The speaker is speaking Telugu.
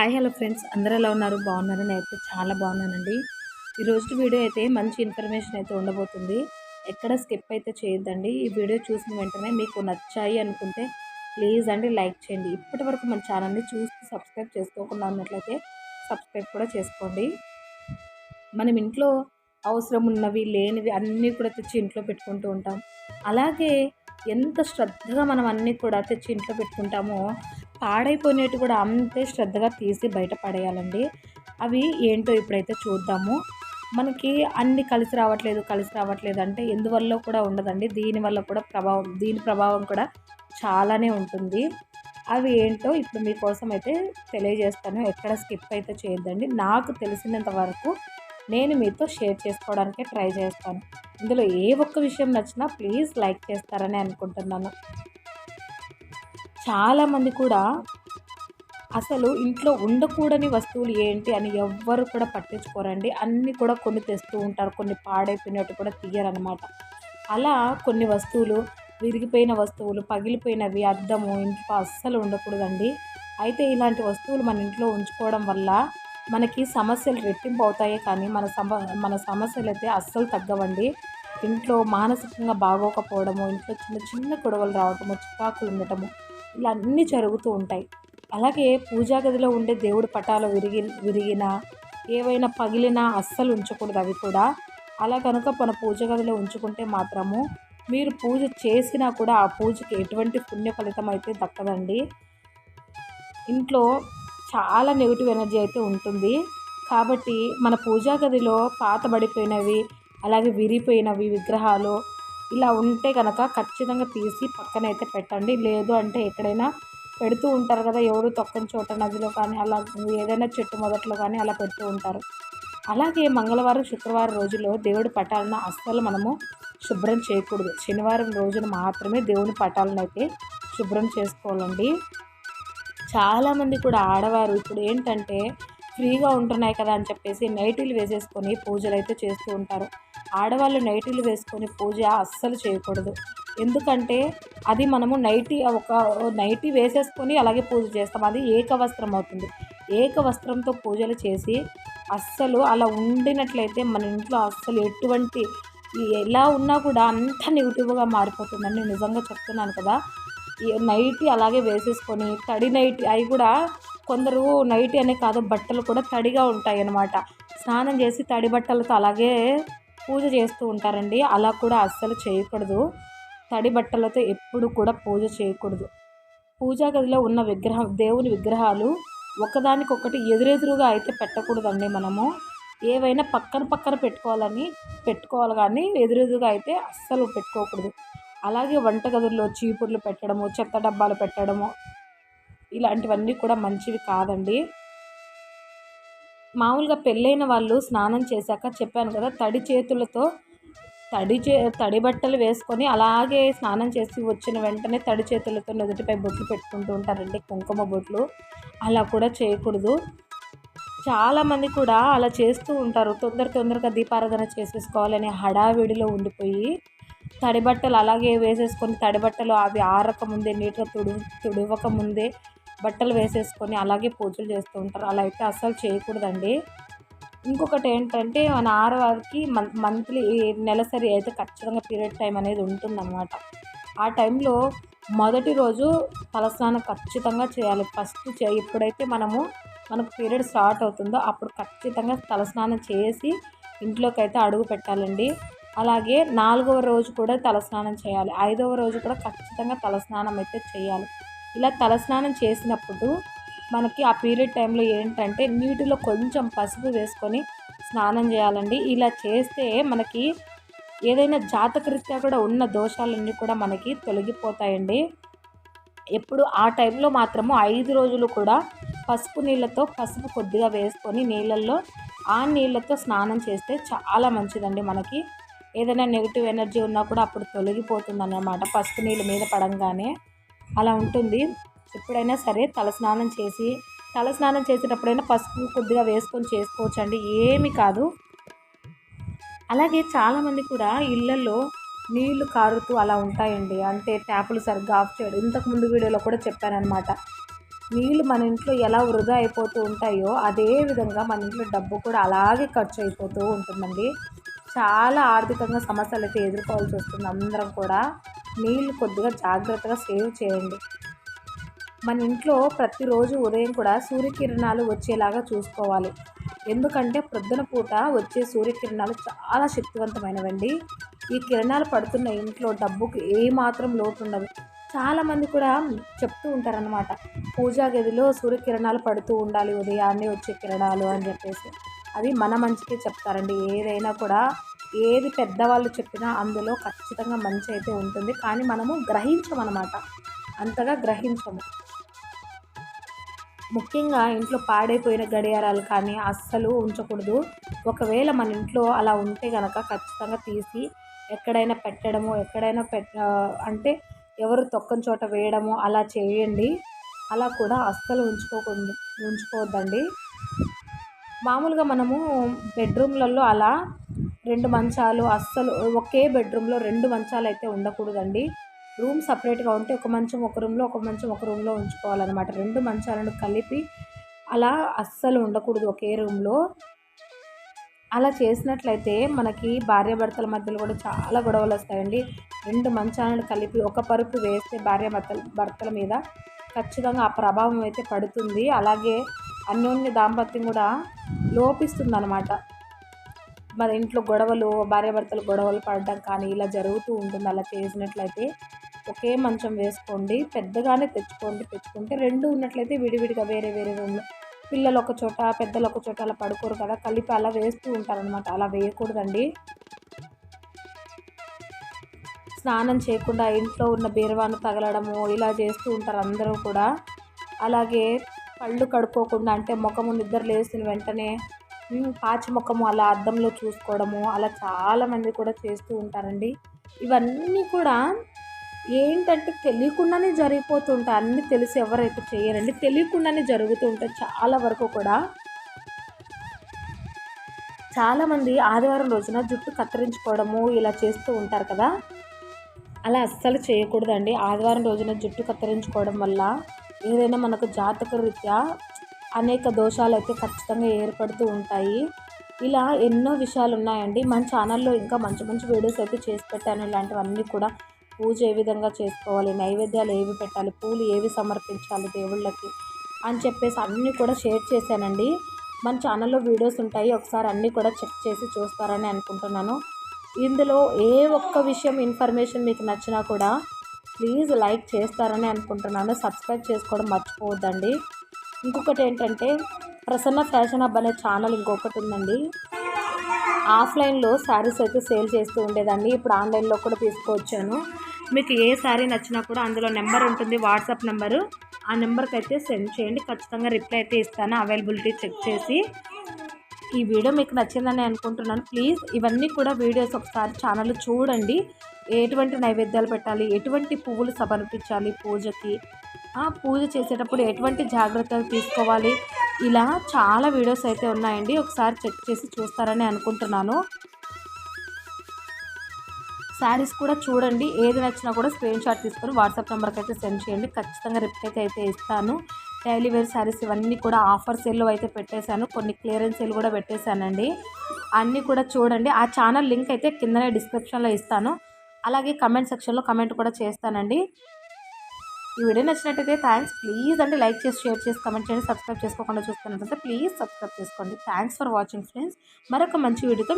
హాయ్ హలో ఫ్రెండ్స్ అందరూ ఎలా ఉన్నారు? బాగున్నారు? నేనైతే చాలా బాగున్నానండి. ఈరోజు వీడియో అయితే మంచి ఇన్ఫర్మేషన్ అయితే ఉండబోతుంది. ఎక్కడ స్కిప్ అయితే చేయొద్దండి. ఈ వీడియో చూసిన వెంటనే మీకు నచ్చాయి అనుకుంటే ప్లీజ్ అండి లైక్ చేయండి. ఇప్పటి వరకు మన ఛానల్ని చూసి సబ్స్క్రైబ్ చేసుకోకుండా ఉన్నట్లయితే సబ్స్క్రైబ్ కూడా చేసుకోండి. మనం ఇంట్లో అవసరం ఉన్నవి లేనివి అన్నీ కూడా తెచ్చి ఇంట్లో పెట్టుకుంటూ ఉంటాం. అలాగే ఎంత శ్రద్ధగా మనం అన్నీ కూడా తెచ్చి ఇంట్లో పెట్టుకుంటామో పాడైపోయినట్టు కూడా అంతే శ్రద్ధగా తీసి బయట పడేయాలండి. అవి ఏంటో ఇప్పుడైతే చూద్దాము. మనకి అన్ని కలిసి రావట్లేదు కలిసి రావట్లేదు అంటే ఎందువల్ల కూడా ఉండదండి. దీనివల్ల కూడా ప్రభావం దీని ప్రభావం కూడా చాలానే ఉంటుంది. అవి ఏంటో ఇప్పుడు మీకోసం అయితే తెలియజేస్తాను. ఎక్కడ స్కిప్ అయితే చేయొద్దండి. నాకు తెలిసినంత వరకు నేను మీతో షేర్ చేసుకోవడానికే ట్రై చేస్తాను. ఇందులో ఏ ఒక్క విషయం నచ్చినా ప్లీజ్ లైక్ చేస్తారని అనుకుంటున్నాను. చాలామంది కూడా అసలు ఇంట్లో ఉండకూడని వస్తువులు ఏంటి అని ఎవ్వరు కూడా పట్టించుకోరండి. అన్నీ కూడా కొన్ని తెస్తూ ఉంటారు కొన్ని పాడైపోయినట్టు కూడా తీయరనమాట అలా కొన్ని వస్తువులు విరిగిపోయిన వస్తువులు పగిలిపోయినవి అద్దము ఇంట్లో అస్సలు ఉండకూడదండి. అయితే ఇలాంటి వస్తువులు మన ఇంట్లో ఉంచుకోవడం వల్ల మనకి సమస్యలు రెట్టింపు అవుతాయే కానీ మన సమ మన సమస్యలు అయితే అస్సలు తగ్గవండి. ఇంట్లో మానసికంగా బాగోకపోవడము ఇంట్లో చిన్న చిన్న గొడవలు రావటము చికాకులు ఉండటము ఇలా అన్నీ జరుగుతూ ఉంటాయి. అలాగే పూజా గదిలో ఉండే దేవుడి పటాలు విరిగి విరిగిన ఏవైనా పగిలినా అస్సలు ఉంచకూడదు అవి కూడా. అలా కనుక మన పూజ గదిలో ఉంచుకుంటే మాత్రము మీరు పూజ చేసినా కూడా ఆ పూజకి ఎటువంటి పుణ్య ఫలితం అయితే దక్కదండి. ఇంట్లో చాలా నెగిటివ్ ఎనర్జీ అయితే ఉంటుంది. కాబట్టి మన పూజా గదిలో పాతబడిపోయినవి అలాగే విరిగిపోయినవి విగ్రహాలు ఇలా ఉంటే కనుక ఖచ్చితంగా తీసి పక్కన అయితే పెట్టండి. లేదు అంటే ఎక్కడైనా పెడుతూ ఉంటారు కదా ఎవరు తొక్కని చోట నదిలో కానీ అలా ఏదైనా చెట్టు మొదట్లో కానీ అలా పెడుతూ ఉంటారు. అలాగే మంగళవారం శుక్రవారం రోజుల్లో దేవుడి పటాలను అస్సలు మనము శుభ్రం చేయకూడదు. శనివారం రోజున మాత్రమే దేవుని పటాలను అయితే శుభ్రం చేసుకోవాలండి. చాలామంది కూడా ఆడవారు ఇప్పుడు ఏంటంటే ఫ్రీగా ఉంటున్నాయి కదా అని చెప్పేసి నైటీలు వేసేసుకొని పూజలు అయితే చేస్తూ ఉంటారు. ఆడవాళ్ళు నైటీలు వేసుకొని పూజ అస్సలు చేయకూడదు. ఎందుకంటే అది మనము నైటీ ఒక నైటీ వేసేసుకొని అలాగే పూజ చేస్తాం. అది ఏకవస్త్రం అవుతుంది. ఏకవస్త్రంతో పూజలు చేసి అస్సలు అలా ఉండినట్లయితే మన ఇంట్లో అస్సలు ఎటువంటి ఎలా ఉన్నా కూడా అంత నెగిటివ్గా మారిపోతుందని నిజంగా చెప్తున్నాను కదా. నైటీ అలాగే వేసేసుకొని తడి నైటీ అవి కూడా కొందరు నైటీ అనే కాదు బట్టలు కూడా తడిగా ఉంటాయి అన్నమాట స్నానం చేసి తడి బట్టలతో అలాగే పూజ చేస్తూ ఉంటారండి. అలా కూడా అస్సలు చేయకూడదు. తడి బట్టలతో ఎప్పుడు కూడా పూజ చేయకూడదు. పూజా గదిలో ఉన్న విగ్రహం దేవుని విగ్రహాలు ఒకదానికొకటి ఎదురెదురుగా అయితే పెట్టకూడదండి మనము. ఏవైనా పక్కన పక్కన పెట్టుకోవాలని పెట్టుకోవాలి కానీ ఎదురెదురుగా అయితే అస్సలు పెట్టుకోకూడదు. అలాగే వంటగదుల్లో చీపుర్లు పెట్టడము చెత్త డబ్బాలు పెట్టడము ఇలాంటివన్నీ కూడా మంచివి కాదండి. మామూలుగా పెళ్ళైన వాళ్ళు స్నానం చేశాక చెప్పాను కదా తడి చేతులతో తడి చే తడి బట్టలు వేసుకొని అలాగే స్నానం చేసి వచ్చిన వెంటనే తడి చేతులతో నుదుటిపై బొట్లు పెట్టుకుంటూ ఉంటారండి కుంకుమ బొట్లు. అలా కూడా చేయకూడదు. చాలామంది కూడా అలా చేస్తూ ఉంటారు. తొందర తొందరగా దీపారాధన చేసేసుకోవాలని హడావిడిలో ఉండిపోయి తడి బట్టలు అలాగే వేసేసుకొని తడి బట్టలు అవి ఆరక ముందే నీట్గా తుడు తుడవక ముందే బట్టలు వేసేసుకొని అలాగే పూజలు చేస్తూ ఉంటారు. అలా అయితే అస్సలు చేయకూడదండి. ఇంకొకటి ఏంటంటే మన ఆడవారికి మన్ మంత్లీ నెలసరి అయితే ఖచ్చితంగా పీరియడ్ టైం అనేది ఉంటుందన్నమాట. ఆ టైంలో మొదటి రోజు తలస్నానం ఖచ్చితంగా చేయాలి. ఫస్ట్ చే ఎప్పుడైతే మనము మనకు పీరియడ్ స్టార్ట్ అవుతుందో అప్పుడు ఖచ్చితంగా తలస్నానం చేసి ఇంట్లోకి అయితే అడుగు పెట్టాలండి. అలాగే నాలుగవ రోజు కూడా తలస్నానం చేయాలి. ఐదవ రోజు కూడా ఖచ్చితంగా తలస్నానం అయితే చేయాలి. ఇలా తలస్నానం చేసినప్పుడు మనకి ఆ పీరియడ్ టైంలో ఏంటంటే నీటిలో కొంచెం పసుపు వేసుకొని స్నానం చేయాలండి. ఇలా చేస్తే మనకి ఏదైనా జాతకరీత్యా కూడా ఉన్న దోషాలన్నీ కూడా మనకి తొలగిపోతాయండి. ఎప్పుడు ఆ టైంలో మాత్రము ఐదు రోజులు కూడా పసుపు నీళ్ళతో పసుపు కొద్దిగా వేసుకొని నీళ్ళల్లో ఆ నీళ్ళతో స్నానం చేస్తే చాలా మంచిదండి మనకి. ఏదైనా నెగిటివ్ ఎనర్జీ ఉన్నా కూడా అప్పుడు తొలగిపోతుంది అన్నమాట పసుపు నీళ్ళ మీద పడంగానే. అలా ఉంటుంది. ఎప్పుడైనా సరే తలస్నానం చేసి తలస్నానం చేసేటప్పుడైనా పసుపు కొద్దిగా వేసుకొని చేసుకోవచ్చండి. ఏమి కాదు. అలాగే చాలామంది కూడా ఇళ్ళల్లో నీళ్ళు కారుతూ అలా ఉంటాయండి. అంటే ట్యాపులు సరిగ్గా ఆఫ్ చేయడం. ఇంతకుముందు వీడియోలో కూడా చెప్పానమాట నీళ్ళు మన ఇంట్లో ఎలా వృధా అయిపోతూ ఉంటాయో అదే విధంగా మన ఇంట్లో డబ్బు కూడా అలాగే ఖర్చు అయిపోతూ ఉంటుందండి. చాలా ఆర్థికంగా సమస్యలు అయితే ఎదుర్కోవాల్సి వస్తుంది అందరం కూడా. నీళ్ళు కొద్దిగా జాగ్రత్తగా సేవ్ చేయండి. మన ఇంట్లో ప్రతిరోజు ఉదయం కూడా సూర్యకిరణాలు వచ్చేలాగా చూసుకోవాలి. ఎందుకంటే ప్రొద్దున పూట వచ్చే సూర్యకిరణాలు చాలా శక్తివంతమైనవండి. ఈ కిరణాలు పడుతున్న ఇంట్లో డబ్బుకి ఏమాత్రం లోటు ఉండదు చాలామంది కూడా చెప్తూ ఉంటారనమాట పూజా గదిలో సూర్యకిరణాలు పడుతూ ఉండాలి ఉదయాన్నే వచ్చే కిరణాలు అని చెప్పేసి. అది మన మంచికే చెప్తారండి. ఏదైనా కూడా ఏది పెద్దవాళ్ళు చెప్పినా అందులో ఖచ్చితంగా మంచి అయితే ఉంటుంది. కానీ మనము గ్రహించమన్నమాట. అంతగా గ్రహించము. ముఖ్యంగా ఇంట్లో పాడైపోయిన గడియారాలు కానీ అస్సలు ఉంచకూడదు. ఒకవేళ మన ఇంట్లో అలా ఉంటే కనుక ఖచ్చితంగా తీసి ఎక్కడైనా పెట్టడము ఎక్కడైనా పెట్ అంటే ఎవరు తొక్కని చోట వేయడము అలా చేయండి. అలా కూడా అస్సలు ఉంచుకోకుండా ఉంచుకోవద్దండి. మామూలుగా మనము బెడ్రూమ్లలో అలా రెండు మంచాలు అస్సలు ఒకే బెడ్రూమ్లో రెండు మంచాలు అయితే ఉండకూడదండి. రూమ్ సపరేట్గా ఉంటే ఒక మంచం ఒక రూమ్లో ఒక మంచం ఒక రూమ్లో ఉంచుకోవాలన్నమాట. రెండు మంచాలను కలిపి అలా అస్సలు ఉండకూడదు ఒకే రూమ్లో. అలా చేసినట్లయితే మనకి భార్యాభర్తల మధ్యలో కూడా చాలా గొడవలు వస్తాయండి. రెండు మంచాలను కలిపి ఒక పరుపు వేస్తే భార్యాభర్తల భర్తల మీద ఖచ్చితంగా ఆ ప్రభావం అయితే పడుతుంది. అలాగే అన్యోన్య దాంపత్యం కూడా లోపిస్తుంది అనమాట మన ఇంట్లో గొడవలు భార్యాభర్తలు గొడవలు పడడం కానీ ఇలా జరుగుతూ ఉంటుంది. అలా చేసినట్లయితే ఒకే మంచం వేసుకోండి పెద్దగానే తెచ్చుకోండి తెచ్చుకుంటే రెండు ఉన్నట్లయితే విడివిడిగా వేరే వేరే రూమ్లో పిల్లలు ఒక చోట పెద్దలు ఒక చోట అలా పడుకోరు కదా కలిపి అలా వేస్తూ ఉంటారనమాట అలా వేయకూడదండి. స్నానం చేయకుండా ఇంట్లో ఉన్న బీరవాను తగలడము ఇలా చేస్తూ ఉంటారు అందరూ కూడా. అలాగే పళ్ళు కడుక్కోకుండా అంటే ముఖము నిద్ర లేసిన వెంటనే పాచి ముఖము అలా అద్దంలో చూసుకోవడము అలా చాలామంది కూడా చేస్తూ ఉంటారండి. ఇవన్నీ కూడా ఏంటంటే తెలియకుండానే జరిగిపోతుంటాయి అన్నీ తెలిసి ఎవరైతే చేయరండి తెలియకుండానే జరుగుతూ ఉంటాయి చాలా వరకు కూడా. చాలామంది ఆదివారం రోజున జుట్టు కత్తిరించుకోవడము ఇలా చేస్తూ ఉంటారు కదా. అలా అస్సలు చేయకూడదండి. ఆదివారం రోజున జుట్టు కత్తిరించుకోవడం వల్ల ఏదైనా మనకు జాతక రీత్యా అనేక దోషాలు అయితే ఖచ్చితంగా ఏర్పడుతూ ఉంటాయి. ఇలా ఎన్నో విషయాలు ఉన్నాయండి మన ఛానల్లో ఇంకా మంచి మంచి వీడియోస్ అయితే చేసి పెట్టాను. ఇలాంటివన్నీ కూడా పూజ ఏ విధంగా చేసుకోవాలి నైవేద్యాలు ఏవి పెట్టాలి పూలు ఏవి సమర్పించాలి దేవుళ్ళకి అని చెప్పేసి అన్నీ కూడా షేర్ చేశానండి. మన ఛానల్లో వీడియోస్ ఉంటాయి. ఒకసారి అన్నీ కూడా చెక్ చేసి చూస్తారని అనుకుంటున్నాను. ఇందులో ఏ ఒక్క విషయం ఇన్ఫర్మేషన్ మీకు నచ్చినా కూడా ప్లీజ్ లైక్ చేస్తారని అనుకుంటున్నాను. సబ్స్క్రైబ్ చేసుకోవడం మర్చిపోవద్దండి. ఇంకొకటి ఏంటంటే ప్రసన్న ఫ్యాషన్ హబ్ అనే ఛానల్ ఇంకొకటి ఉందండి. ఆఫ్లైన్లో శారీస్ అయితే సేల్ చేస్తూ ఉండేదాన్ని ఇప్పుడు ఆన్లైన్లో కూడా తీసుకువచ్చాను. మీకు ఏ శారీ నచ్చినా కూడా అందులో నెంబర్ ఉంటుంది వాట్సాప్ నెంబరు. ఆ నెంబర్కి అయితే సెండ్ చేయండి. ఖచ్చితంగా రిప్లై అయితే ఇస్తాను. అవైలబిలిటీ చెక్ చేసి. ఈ వీడియో మీకు నచ్చిందని అనుకుంటున్నాను. ప్లీజ్ ఇవన్నీ కూడా వీడియోస్ ఒకసారి ఛానల్ చూడండి. ఎటువంటి నైవేద్యాలు పెట్టాలి? ఎటువంటి పువ్వులు సమర్పించాలి పూజకి? పూజ చేసేటప్పుడు ఎటువంటి జాగ్రత్తలు తీసుకోవాలి? ఇలా చాలా వీడియోస్ అయితే ఉన్నాయండి. ఒకసారి చెక్ చేసి చూస్తారని అనుకుంటున్నాను. శారీస్ కూడా చూడండి. ఏది నచ్చినా కూడా స్క్రీన్ షాట్ తీసుకొని వాట్సాప్ నెంబర్కి అయితే సెండ్ చేయండి. ఖచ్చితంగా రిప్లై అయితే ఇస్తాను. డైలీ వేర్ శారీస్ ఇవన్నీ కూడా ఆఫర్ సేల్లో అయితే పెట్టేశాను. కొన్ని క్లియరెన్స్ సేల్ కూడా పెట్టేశానండి. అన్నీ కూడా చూడండి. ఆ ఛానల్ లింక్ అయితే కిందనే డిస్క్రిప్షన్లో ఇస్తాను. అలాగే కమెంట్ సెక్షన్లో కమెంట్ కూడా చేస్తానండి. ఈ వీడియో నచ్చినట్టయితే థ్యాంక్స్ ప్లీజ్ అండి లైక్ చేసి షేర్ చేసి కమెంట్ చేయండి. సబ్స్క్రైబ్ చేసుకోకుండా చూస్తున్నట్లయితే ప్లీజ్ సబ్స్క్రైబ్ చేసుకోండి. థ్యాంక్స్ ఫర్ వాచింగ్ ఫ్రెండ్స్ మరొక మంచి వీడియోతో